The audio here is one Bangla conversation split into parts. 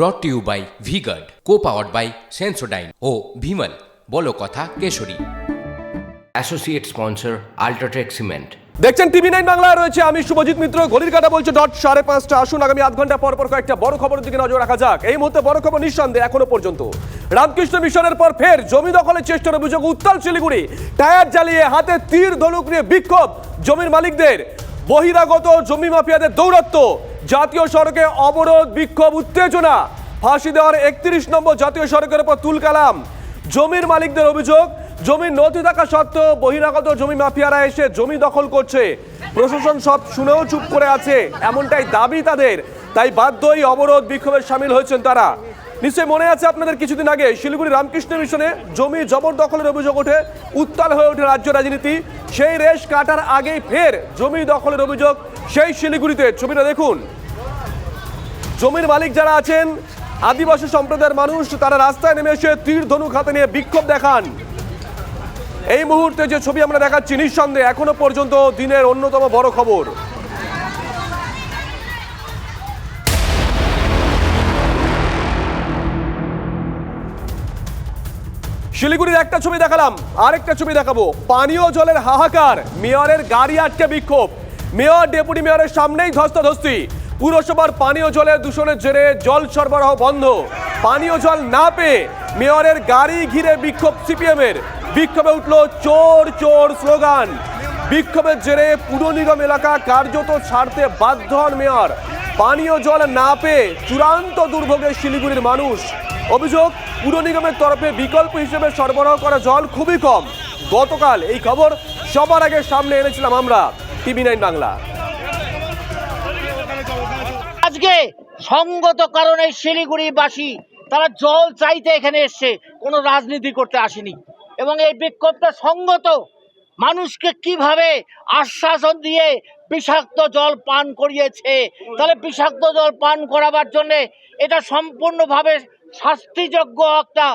Brought to you by V-Guard co powered by Sensodyne ও ভিমল বলো কথা Keshari. Associate sponsor UltraTech cement দেখছেন টিভি নাইন বাংলা রয়েছে আমি শুভজিৎ মিত্র। ঘড়ির কাটা বলছে ডট সাড়ে পাঁচটা। আসুন আগামী আধ ঘণ্টা পর পর কয়েকটা বড় খবরের দিকে নজর রাখা যাক। এই মুহূর্তে বড় খবর নিঃসন্দেহে এখনও পর্যন্ত। রামকৃষ্ণ মিশনের পর ফের জমি দখলের চেষ্টার অভিযোগ উত্তাল শিলিগুড়ি। টায়ার জ্বালিয়ে হাতে তীর ধনুক নিয়ে বিক্ষোভ জমির মালিকদের। বহিরাগত জমি মাফিয়াদের দৌরত্ব জাতীয় সড়কে অবরোধ, বিক্ষোভ, উত্তেজনা। ফাঁসি দেওয়ার একত্রিশ নম্বর জাতীয় সড়কের উপর তুল কালাম। জমির মালিকদের অভিযোগ, জমির নথি থাকা সত্ত্বেও বহিরাগত জমি মাফিয়ারা এসে জমি দখল করছে। প্রশাসন সব শুনেও চুপ করে আছে, এমনটাই দাবি তাদের। তাই বাধ্যই অবরোধ, বিক্ষোভে সামিল হয়েছেন তারা। নিশ্চয়ই মনে আছে আপনাদের কিছুদিন আগে শিলিগুড়ি রামকৃষ্ণ মিশনে জমি জবরদখলের অভিযোগ ওঠে, উত্তাল হয়ে ওঠে রাজ্য রাজনীতি। সেই রেশ কাটার আগেই ফের জমি দখলের অভিযোগ সেই শিলিগুড়িতে। ছবিটা দেখুন। জমির মালিক যারা আছেন, আদিবাসী সম্প্রদায়ের মানুষ, তারা রাস্তায় নেমে এসে তীর ধনুক হাতে নিয়ে বিক্ষোভ দেখান। এই মুহূর্তে যে ছবি আমরা দেখাচ্ছি, নিঃসন্দেহে এখনও পর্যন্ত দিনের অন্যতম বড় খবর। শিলিগুড়ির একটা ছবি দেখালাম, আরেকটা ছবি দেখাবো। পানীয় জলের হাহাকার, মেয়রের গাড়ি আটকে বিক্ষোভ। মেয়র, ডেপুটি মেয়রের সামনেই ধস্তাধস্তি। পুরসভার পানীয় জলের দূষণের জেরে জল সরবরাহ বন্ধ। পানীয় জল না পেয়ে মেয়রের গাড়ি ঘিরে বিক্ষোভ সিপিএমের। বিক্ষোভে উঠল চোর চোর স্লোগান। বিক্ষোভের জেরে পুর নিগম এলাকা কার্যত ছাড়তে বাধ্য হন মেয়র। পানীয় জল না পেয়ে চূড়ান্ত দুর্ভোগে শিলিগুড়ির মানুষ অভিযোগ, পুর নিগমের তরফে বিকল্প হিসেবে সরবরাহ করা জল খুবই কম। গতকাল এই খবর সবার আগে সামনে এনেছিলাম আমরা, টিভি নাইন বাংলা। আজকে সঙ্গত কারণে শিলিগুড়িবাসী, তারা জল চাইতে এখানে এসছে, কোনো রাজনীতি করতে আসেনি। এবং এই বিক্ষোভটা সঙ্গত মানুষকে কীভাবে আশ্বাসন দিয়ে বিষাক্ত জল পান করিয়েছে, তাহলে বিষাক্ত জল পান করাবার জন্যে এটা সম্পূর্ণভাবে শাস্তিযোগ্য একটা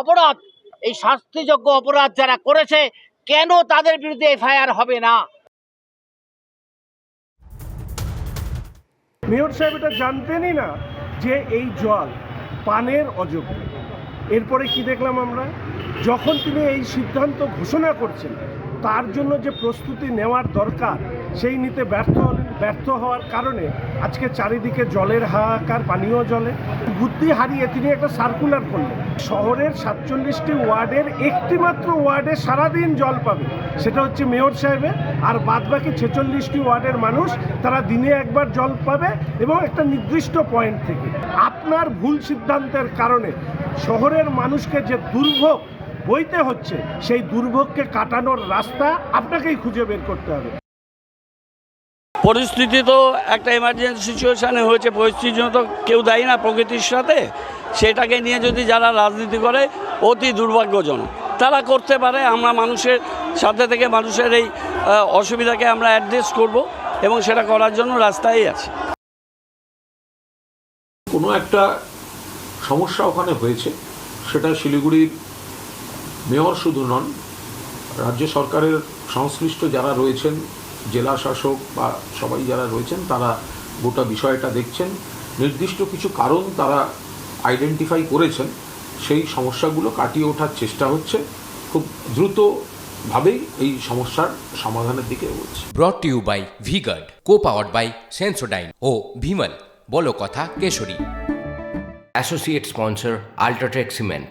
অপরাধ। এই শাস্তিযোগ্য অপরাধ যারা করেছে কেন তাদের বিরুদ্ধে এফআইআর হবে না? মেয়র সাহেব এটা জানতেনই না যে এই জল পানের অযোগ্য। এরপরে কি দেখলাম আমরা? যখন তিনি এই সিদ্ধান্ত ঘোষণা করছেন তার জন্য যে প্রস্তুতি নেওয়ার দরকার সেই নিতে ব্যর্থ হলেন ব্যর্থ হওয়ার কারণে আজকে চারিদিকে জলের হাহাকার, পানীয় জলে। বুদ্ধি হারিয়ে তিনি একটা সার্কুলার করলেন। শহরের সাতচল্লিশটি ওয়ার্ডের একটিমাত্র ওয়ার্ডে সারাদিন জল পাবে। সেটা হচ্ছে মেয়র সাহেবের। আর বাদবাকি ছেচল্লিশটি ওয়ার্ডের মানুষ তারা দিনে একবার জল পাবে এবং একটা নির্দিষ্ট পয়েন্ট থেকে। আপনার ভুল সিদ্ধান্তের কারণে শহরের মানুষকে যে দুর্ভোগ বইতে হচ্ছে, সেই দুর্ভোগকে কাটানোর রাস্তা আপনাকেই খুঁজে বের করতে হবে। পরিস্থিতি তো একটা এমার্জেন্সি সিচুয়েশানে হয়েছে, পরিস্থিতির জন্য তো কেউ দায়ী না প্রকৃতির সাথে। সেটাকে নিয়ে যদি যারা রাজনীতি করে, অতি দুর্ভাগ্যজনক। তারা করতে পারে, আমরা মানুষের সাথে থেকে মানুষের এই অসুবিধাকে আমরা অ্যাড্রেস করব এবং সেটা করার জন্য রাস্তায় আছে। কোনো একটা সমস্যা ওখানে হয়েছে, সেটা শিলিগুড়ির মেয়র শুধু নন, রাজ্য সরকারের সংশ্লিষ্ট যারা রয়েছেন জেলা শাসক বা সবাই যারা রয়েছেন তারা গোটা বিষয়টা দেখছেন। নির্দিষ্ট কিছু কারণ তারা আইডেন্টিফাই করেছেন সেই সমস্যাগুলো কাটিয়ে ওঠার চেষ্টা হচ্ছে। খুব দ্রুতভাবেই এই সমস্যার সমাধানের দিকে এগোচ্ছে। Brought you by VGuard co powered by Sensodyne ও ভিমল বলো কথা Keshari. Associate sponsor UltraTech cement